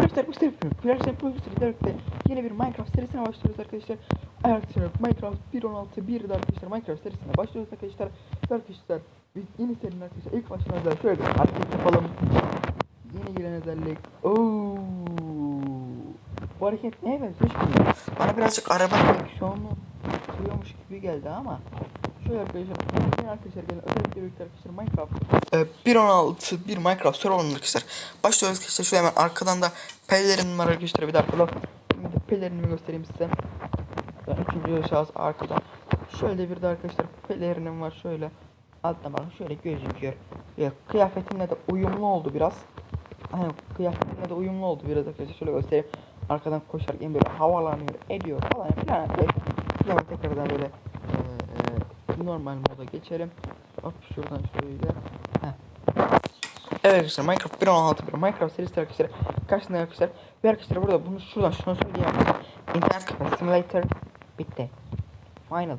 Arkadaşlar bu sefer Flash Project'te yeni bir Minecraft serisine başlıyoruz arkadaşlar. Arkadaşlar Minecraft 1.16 1'de arkadaşlar Minecraft serisine başlıyoruz arkadaşlar. Arkadaşlar biz yeni serinin arkadaşlar ilk başına özel şöyle bir hareket yapalım. Yeni gelen özellik. Oo. Bu hareket neye benziyor bilmiyorum. Bana birazcık araba direksiyonu kırıyormuş gibi geldi ama Şöyle arkadaşlar, arkadaşlar gelin özellikle birlikte arkadaşlar Minecraft. Ee, 1.16 bir Minecraft server'ın arkadaşlar. Başlıyoruz arkadaşlar şöyle hemen arkadan da pelerin var arkadaşlar bir dakika bak Şimdi pelerinimi göstereyim size. Ben Üçüncü şahıs arkadan. Şöyle bir de arkadaşlar pelerinim var şöyle Alttan bakın şöyle gözüküyor. Ya, Kıyafetimle de uyumlu oldu biraz. Hani kıyafetimle de uyumlu oldu biraz arkadaşlar şöyle göstereyim. Arkadan koşarken böyle havalanıyor ediyor falan filan. Sonra tekrardan böyle normal moda geçelim. Hop şuradan şöyle. Heh. Evet arkadaşlar Minecraft 1.16 bir Minecraft serisi arkadaşlar. Karşısında arkadaşlar. Ve arkadaşlar burada bunu şuradan şunu söyleyeyim. İnternet kafe simulator bitti. Final.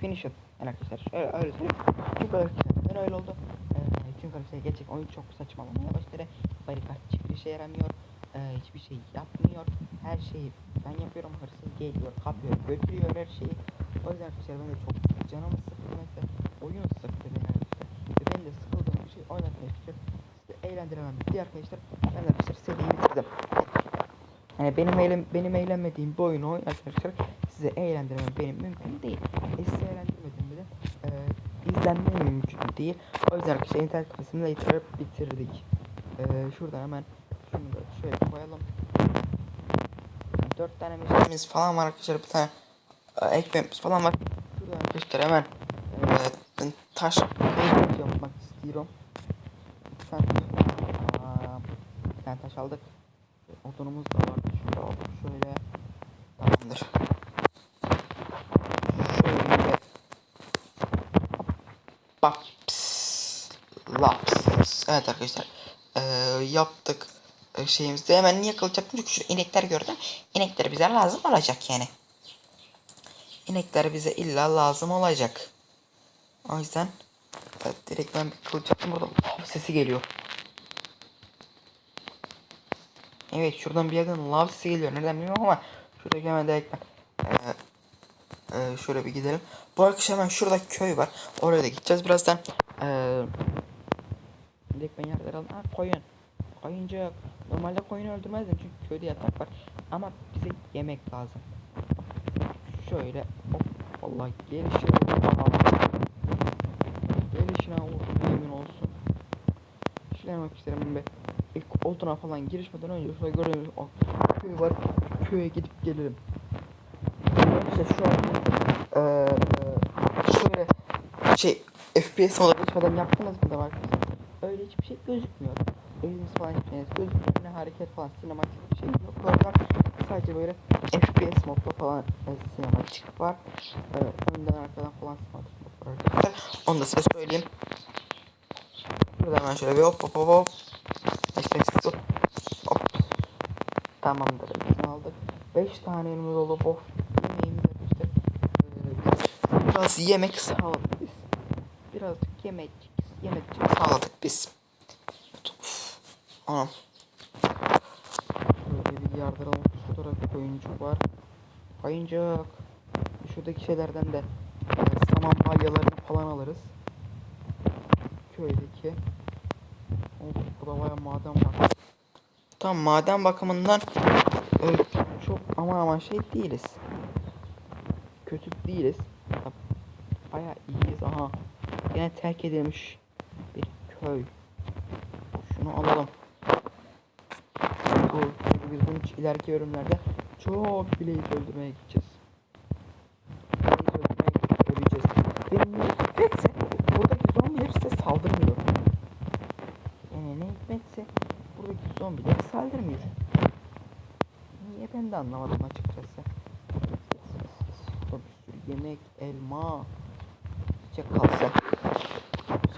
Finish it. Yani arkadaşlar şöyle öyle söyleyeyim. Çünkü arkadaşlar öyle oldu? Ee, çünkü arkadaşlar gerçek oyun çok saçmalamaya başladı. Barikat hiçbir şey yaramıyor. Ee, hiçbir şey yapmıyor. Her şeyi ben yapıyorum. Hırsız geliyor, kapıyor, götürüyor her şeyi. O yüzden arkadaşlar ben de çok canımı mesela. Oyun sıktı beni arkadaşlar. Ve ben de sıkıldığım bir şey oynatmaya istiyorum. Sizi eğlendiremem diye arkadaşlar. Ben de arkadaşlar seriyi bitirdim. Yani benim eğlen benim eğlenmediğim bir oyunu oynarken arkadaşlar size eğlendirmem benim mümkün değil. E size eğlendirmedim bile e, izlenmem mümkün değil. O yüzden arkadaşlar internet kafesini later bitirdik. E, şuradan hemen şunu da şöyle koyalım. Dört tane meşalemiz falan var arkadaşlar. Bir tane ekmeğimiz falan var. Şuradan arkadaşlar hemen e, ben taş yapmak istiyorum. Bir tane, taş aldık. Odunumuz da var. Şöyle alalım şöyle. Tamamdır. Şöyle. Laps. Evet arkadaşlar. Ee, yaptık e, şeyimizde. Hemen niye kılıç yaptım? Çünkü şu inekler gördüm. İnekler bize lazım olacak yani. İnekler bize illa lazım olacak. O yüzden evet, direkt ben bir kılıç yaptım. Burada lav sesi geliyor. Evet şuradan bir yerden lav sesi geliyor. Nereden bilmiyorum ama şuradaki hemen direkt ben ee, ee, şöyle bir gidelim. Bu arkadaşlar hemen şurada köy var. Oraya da gideceğiz birazdan. Ee, direkt ben yerler aldım. Ha koyun. Koyuncak. Normalde koyunu öldürmezdim çünkü köyde yatak var. Ama bize yemek lazım. Şöyle hop vallahi gelişine gelişine vur yemin olsun. Yemek isterim be. İlk oduna falan girişmeden önce şurada gördüğünüz o köy var. Köye gidip gelirim. İşte şu an eee şöyle şey FPS moda geçmeden yaptınız mı da var? Öyle hiçbir şey gözükmüyor. Eliniz falan hiçbir şey gözükmüyor. Ne hareket falan sinematik bir şey yok. Oradan sadece böyle FPS modda falan e, sinematik var. Ee, önden arkadan falan sinematik mod var arkadaşlar. Onu da size söyleyeyim. Şuradan hemen şöyle bir hop hop hop hop. İşte hop. hop. Tamamdır. Biz aldık. 5 tane elimiz oldu. Of. Yemeğimiz işte. Ee, biraz yemek sağladık biz. Birazcık yemek yemekçik sağladık biz. Anam. Yardıralım. Şu tarafta koyuncuk var. Koyuncuk. Şuradaki şeylerden de e, saman balyalarını falan alırız. Köydeki. Of burada baya maden var. Tam maden bakımından e, çok ama ama şey değiliz. Kötü değiliz. Baya iyiyiz. Aha. Yine terk edilmiş bir köy. Şunu alalım. Bu biz bunun ileriki bölümlerde çok bileği öldürmeye gideceğiz. Bileği öldürmeye öleceğiz. Benim hikmetse buradaki zombiler size saldırmıyor. Yani ne hikmetse buradaki zombiler saldırmıyor. Niye ben de anlamadım açıkçası. Burada bir sürü yemek, elma, çiçek kalsın.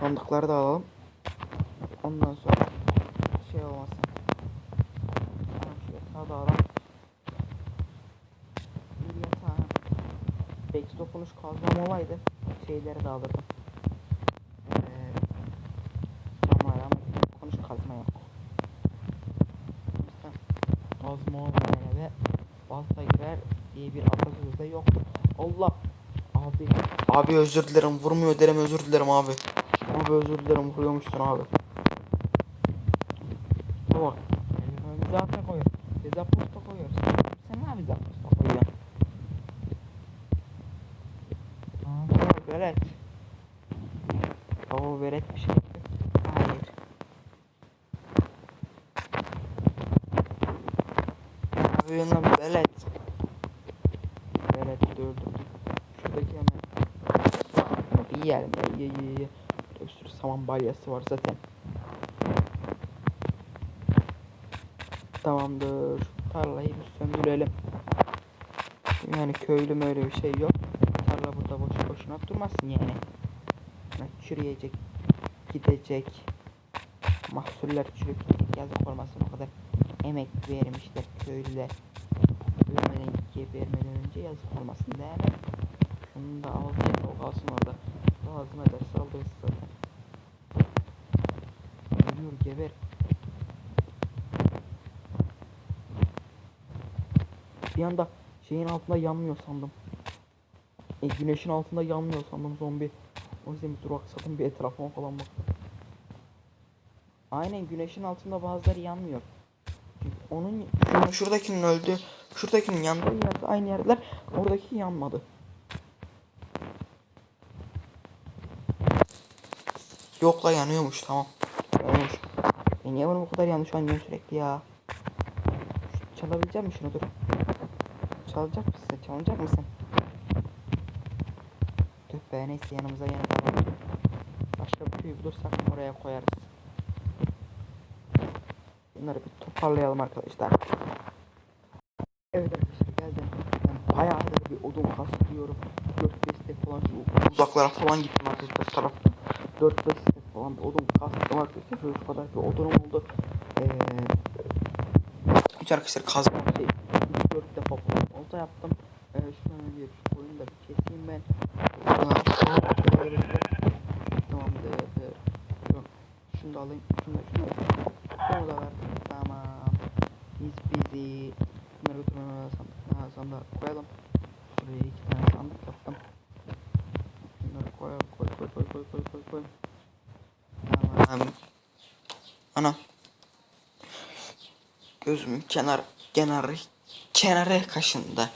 Sandıkları da alalım. Ondan sonra şey olmasın. Tamam alalım. Bir yatağı. Belki dokunuş kazmam olaydı. Şeyleri de alırdım. Ee, ama ama dokunuş kazma yok. Kazma olmayana ve balta girer diye bir atasözü de yoktur. Allah abi Abi özür dilerim vurmuyor derim özür dilerim abi. Abi özür dilerim vuruyormuşsun abi. bak ata koyuyor. Bize posta koyuyor. Sen ne bize posta koyuyorsun? Aa, velet. O velet bir şey. Hayır. Abi yanına velet. Velet öldürdük. Şuradaki hemen. Bir yiyelim be. Ye ye ye. Bir sürü saman balyası var zaten. Tamamdır. Tarlayı bir söndürelim. Yani köylü mü öyle bir şey yok. Tarla burada boş boşuna durmasın yani. Yani çürüyecek, gidecek. Mahsuller çürüyüp. Yazık olmasın o kadar emek vermişler köylüler. Ölmeden gebermeden önce yazık olmasın değil mi? Şunu da al o kalsın orada. Lazım ederse alırız zaten. Ölüyor geber. Bir anda şeyin altında yanmıyor sandım. E, güneşin altında yanmıyor sandım zombi. O yüzden bir duraksadım bir etrafıma falan baktım. Aynen güneşin altında bazıları yanmıyor. Çünkü onun Şunu şuradakinin öldü. Şuradakinin yandığı yerde aynı yerler oradaki yanmadı. yok la yanıyormuş tamam. Yanmış. E niye bunu bu kadar yanlış anlıyorsun sürekli ya? Çalabilecek misin şunu dur. Çalacak mısın? Çalacak mısın? Tüh be neyse yanımıza falan. Başka bir köy bulursak oraya koyarız. Bunları bir toparlayalım arkadaşlar. Evet arkadaşlar geldim. Ben bayağıdır bir odun kastırıyorum. 4-5 step falan şu Uzaklara falan gittim arkadaşlar tarafta. 4-5 step falan bir odun kastım arkadaşlar. Şu kadar bir odunum oldu. Eee Hiç arkadaşlar kazma. 3-4 defa falan olta yaptım. Ee, şunu bir şu koyunu da bir keseyim ben. Tamamdır. Şu, şunu da alayım. Şunu da şunu da. Şunu da ver. Tamam. Biz bizi. Bunları götürmeme sandık. Sandığa koyalım. Şuraya iki tane sandık yaptım. Bunları koyalım. Koy koy koy koy koy koy koy. Tamam. Anam. Gözümün kenar kenarı kenarı kaşındı.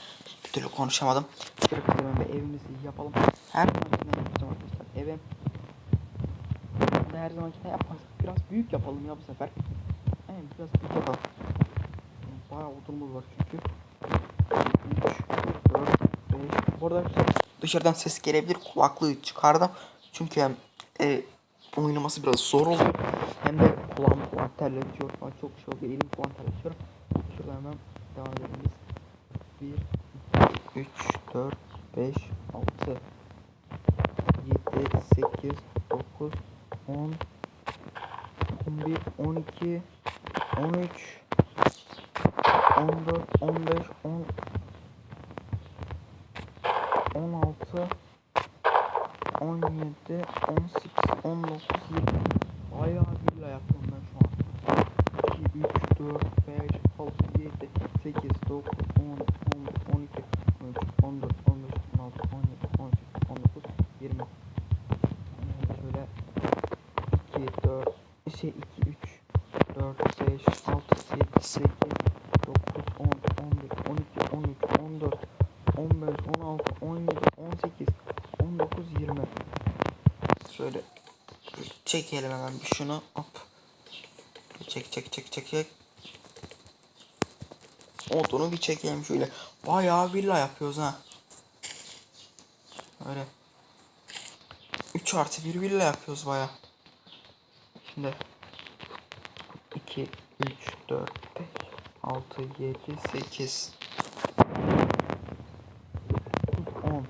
Bir türlü konuşamadım. Şöyle hemen bir evimizi yapalım. Her zamankinden yapacağım arkadaşlar. Da her zamankinden yapmaz. Biraz büyük yapalım ya bu sefer. Evet biraz büyük yapalım. Bayağı odunumuz var çünkü. 3, 4, 5. Bu arada Dışarıdan ses gelebilir. Kulaklığı çıkardım. Çünkü hem e, oynaması biraz zor oluyor. hem de kulağım falan terletiyor falan çok şey oluyor. Elim falan terletiyor. Şuradan hemen devam edelim biz. 1, 3, 4, 5, 6, 7, 8, 9, 10, 11, 12, 13, 14, 15, 10, 16, 17, 18, 19, 20. Bayağı villa yapıyorum ben şu an. 2, 3, 4, 5, 6, 7, 8, 9, 10, 11, 12, 13, 14, 15, 16, 17, 18, 19, 20. Ee, Şöyle 2, 4, şey 2, 3, 4, 5, 6, 7, 8, 9, 10, 11, 12, 13, 14, 15, 16, 17, 18, 19, 20. şöyle çekelim hemen bir şunu. Hop. Çek çek çek çek çek. Odunu bir çekelim şöyle. Bayağı villa yapıyoruz ha. Öyle. 3 artı 1 villa yapıyoruz bayağı. Şimdi 2, 3, 4, 5, 6, 7, 8 10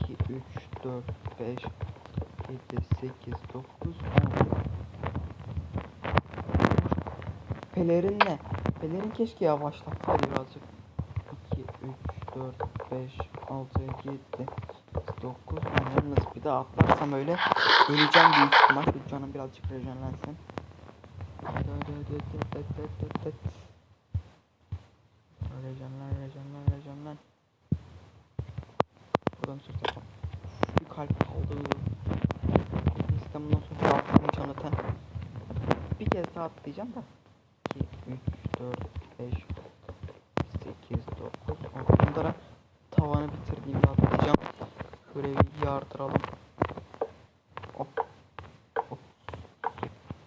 2, 3, 4, 5, 7, 8, 9, 10 Pelerin ne? Pelerin keşke yavaşlatsaydı birazcık 2, 3, 4, 5, 6, 7, 9 Yalnız bir daha atlarsam öyle Öleceğim büyük ihtimal Şu canım birazcık rejenlensin lan öleceğim lan. Buradan sırt yapalım. Bir kalp kaldı. Bundan sonra atlamayacağım zaten. Bir kez daha atlayacağım da. 2, 3, 4, 5, 8, 9, 10. Bunlara tavanı bitirdiğimde atlayacağım. Şöyle bir yardıralım. Hop. Hop.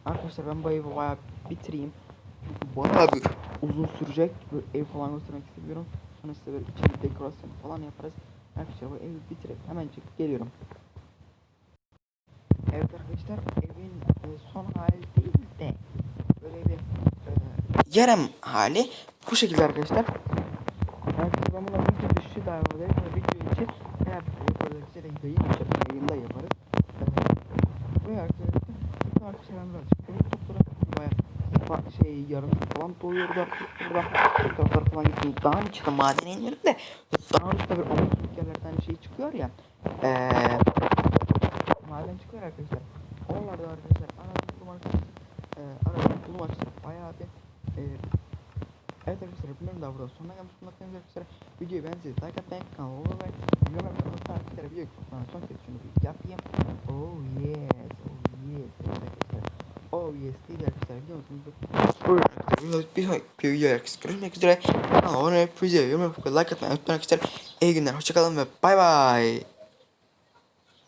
Arkadaşlar ben bu evi bayağı bitireyim. Çünkü bayağı bir uzun sürecek. Böyle ev falan göstermek istemiyorum. Sonra size böyle içini dekorasyon falan yaparız. Arkadaşlar bu evi bitirip hemencik geliyorum. Evet arkadaşlar evin e, son hali değil de böyle bir e, yarım hali bu şekilde arkadaşlar. Arkadaşlar ben buna video düşüşü daha var. Ve video için eğer ya da yayın yaparız. Yayında yaparız. Ve arkadaşlar bu arkadaşlar ben birazcık evi topladım. Baya fa- şey yarım falan doyuyordu arkadaşlar. Burada bu taraflara falan gittim. Dağın içinde madene iniyorum da dağın üstte bir omuzluk yerlerden şey çıkıyor ya. Eee maden çıkıyor arkadaşlar. Oralarda arkadaşlar aradığım bulmak e, aradığım bulmak için bayağı bir e, Evet arkadaşlar bunların da burada sonuna gelmiş bulunmaktayız arkadaşlar. Videoyu beğendiyseniz like atmayı, kanala abone olmayı, yorum yapmayı unutmayın arkadaşlar. Videoyu sonra son kez şunu bir yapayım. Oh yes, oh yes arkadaşlar. Oh yes değil arkadaşlar videomuzun bir sonraki video arkadaşlar. Görüşmek üzere. Kanala abone olmayı, yorum yapmayı, like atmayı unutmayın arkadaşlar. İyi günler, hoşçakalın ve bay bay.